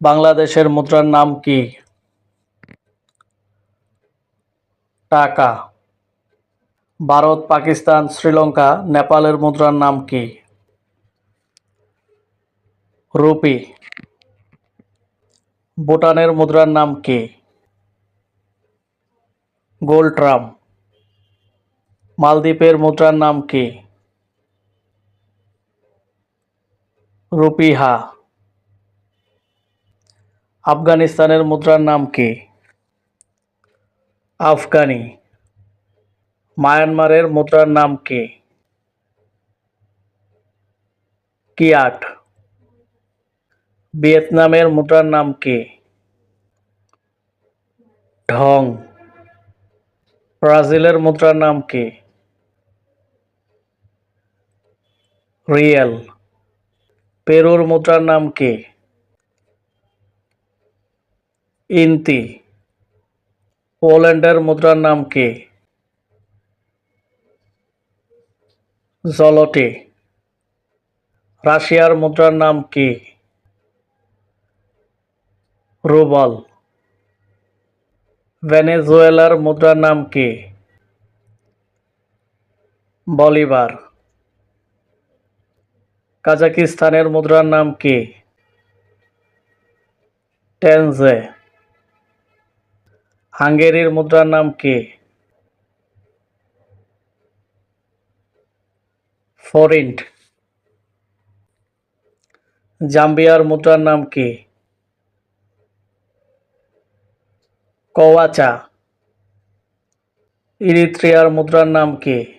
বাংলাদেশের মুদ্রার নাম কি? টাকা। ভারত, পাকিস্তান, শ্রীলঙ্কা, নেপালের মুদ্রার নাম কি? রুপি। ভুটানের মুদ্রার নাম কি? গোল্ড ট্রাম মালদ্বীপের মুদ্রার নাম কি? রুপিহা আফগানিস্তানের মুদ্রার নাম কি? আফগানি। মায়ানমারের মুদ্রার নাম কি? কিয়াট। ভিয়েতনামের মুদ্রার নাম কি? ঢং। ব্রাজিলের মুদ্রার নাম কি? রিয়েল। পেরুর মুদ্রার নাম কি? ইন্তি। পোল্যান্ডের মুদ্রার নাম কি? জলটি। রাশিয়ার মুদ্রার নাম কি? রুবল। ভেনেজুয়েলার মুদ্রার নাম কি? বলিভার। কাজাকিস্তানের মুদ্রার নাম কি? টেনজে। হাঙ্গেরির মুদ্রার নাম কি? ফরিন্ট। জাম্বিয়ার মুদ্রার নাম কি? কওয়াচা। ইরিত্রিয়ার মুদ্রার নাম কি?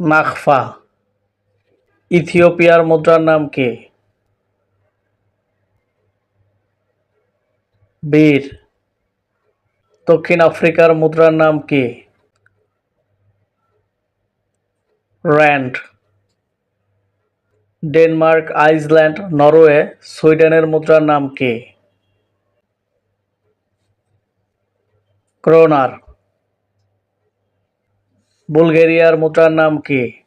নাখফা। ইথিওপিয়ার মুদ্রার নাম কি? বীর। দক্ষিণ আফ্রিকার মুদ্রার নাম কি? র্যান্ড। ডেনমার্ক, আইসল্যান্ড, নরওয়ে, সুইডেনের মুদ্রার নাম কি? ক্রোনার। বুলগেরিয়ার মুদ্রার নাম কি?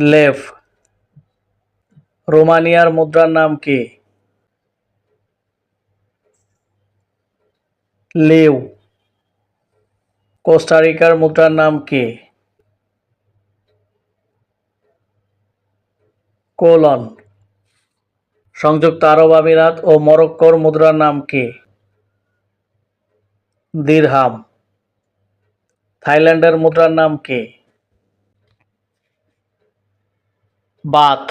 লেফ। রোমানিয়ার মুদ্রার নাম কি? লিউ কোস্টারিকার মুদ্রার নাম কি? কোলন। সংযুক্ত আরব আমিরাত ও মরক্কোর মুদ্রার নাম কি? দিরহাম। থাইল্যান্ডের মুদ্রার নাম কি? বাথ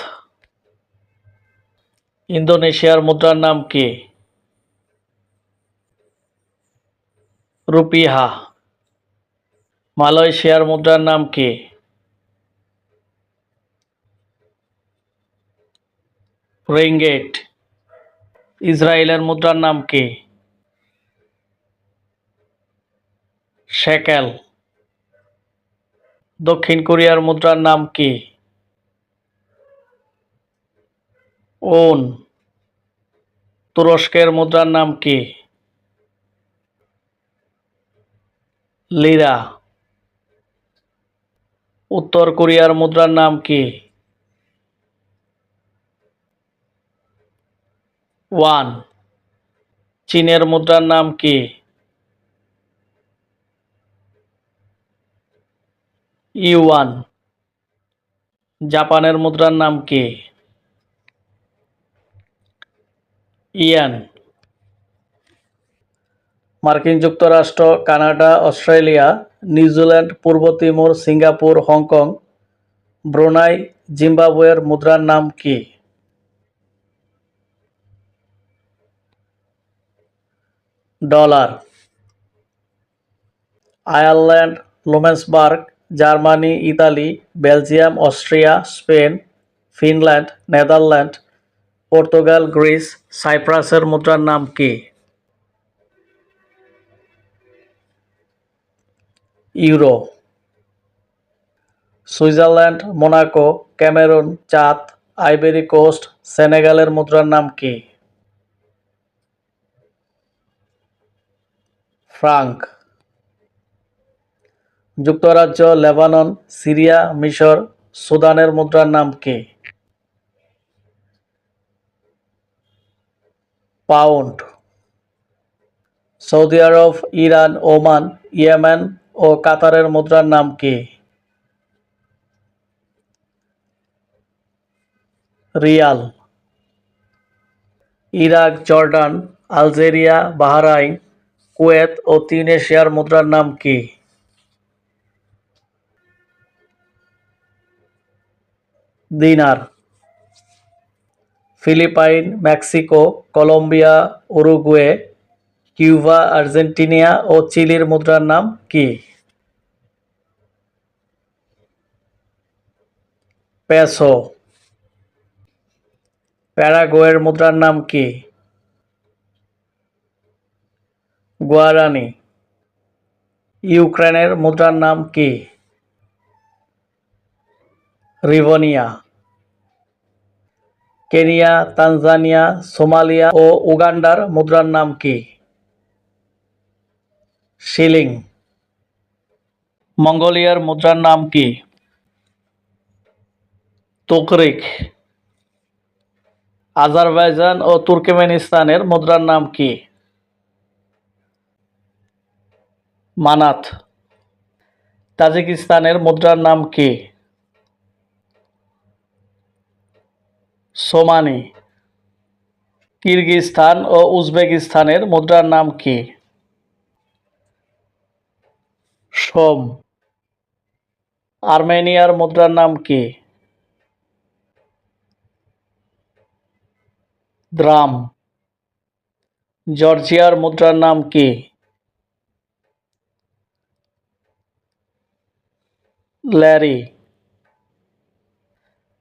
ইন্দোনেশিয়ার মুদ্রার নাম কি? রুপিহা। মালয়েশিয়ার মুদ্রার নাম কি? রিঙ্গেট। ইসরায়েলের মুদ্রার নাম কি? শেকেল। দক্ষিণ কোরিয়ার মুদ্রার নাম কি? ওন, তুরস্কের মুদ্রার নাম কি? লিরা, উত্তর কোরিয়ার মুদ্রার নাম কি? ওয়ান, চীনের মুদ্রার নাম কি? ইউয়ান, জাপানের মুদ্রার নাম কি? ইয়ান। মার্কিন যুক্তরাষ্ট্র, কানাডা, অস্ট্রেলিয়া নিউজিল্যান্ড পূর্ব Timor, Singapore, Hong Kong, Brunei, জিম্বাবুয়ের মুদ্রার নাম কি? Dollar. Ireland, Luxembourg, Germany, Italy, Belgium, Austria, Spain, Finland, Netherland Portugal, Greece, সাইপ্রাসের মুদ্রার নাম কি? ইউরো। সুইজারল্যান্ড, মোনাকো, ক্যামেরুন, চাঁদ আইবেরি কোস্ট, সেনেগালের মুদ্রার নাম কি? ফ্রাঙ্ক। যুক্তরাজ্য, লেবানন, সিরিয়া, মিশর, সুদানের মুদ্রার নাম কি? পাউন্ড। সৌদি আরব, ইরান, ওমান, ইয়েমেন ও কাতারের মুদ্রার নাম কি? Riyal. Iraq, Jordan, Algeria, Bahrain, Kuwait ও তিউনেশিয়ার মুদ্রার নাম কি? Dinar. Philippine, Mexico, Colombia, Uruguay, Cuba Argentina ও চিলির মুদ্রার নাম কি? পেসো। প্যারাগুয়ের মুদ্রার নাম কি? গুয়ারানি। ইউক্রেনের মুদ্রার নাম কি? রিভনিয়া। কেনিয়া, তানজানিয়া, সোমালিয়া ও উগান্ডার মুদ্রার নাম কি? শিলিং। মঙ্গোলিয়ার মুদ্রার নাম কি? তুকরিক আজারবাইজান ও তুর্কমেনিস্তানের মুদ্রার নাম কি? মানাত। তাজিকিস্তানের মুদ্রার নাম কি? সোমানি, কিরগিজস্তান ও উজবেকিস্তানের মুদ্রার নাম কি? সোম, আর্মেনিয়ার মুদ্রার নাম কি? দ্রাম, জর্জিয়ার মুদ্রার নাম কি? ল্যারি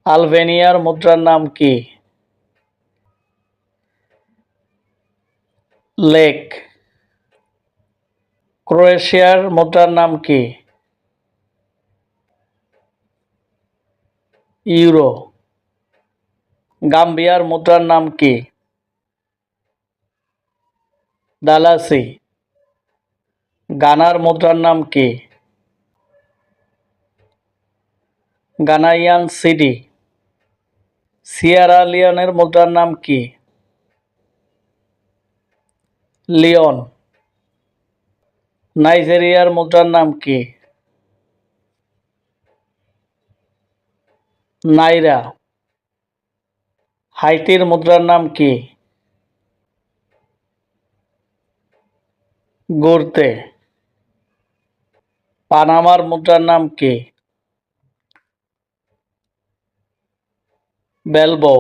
আলবেনিয়ার মুদ্রার নাম কি? লেক। ক্রোয়েশিয়ার মুদ্রার নাম কি? ইউরো। গাম্বিয়ার মুদ্রার নাম কি? দালাসি গানার মুদ্রার নাম কি? গানাইয়ান সিডি সিয়ারা লিওনের মুদ্রার নাম কি? লিওন। নাইজেরিয়ার মুদ্রার নাম কি? নাইরা। হাইতির মুদ্রার নাম কি? গড়তে পানামার মুদ্রার নাম কি? बेलबो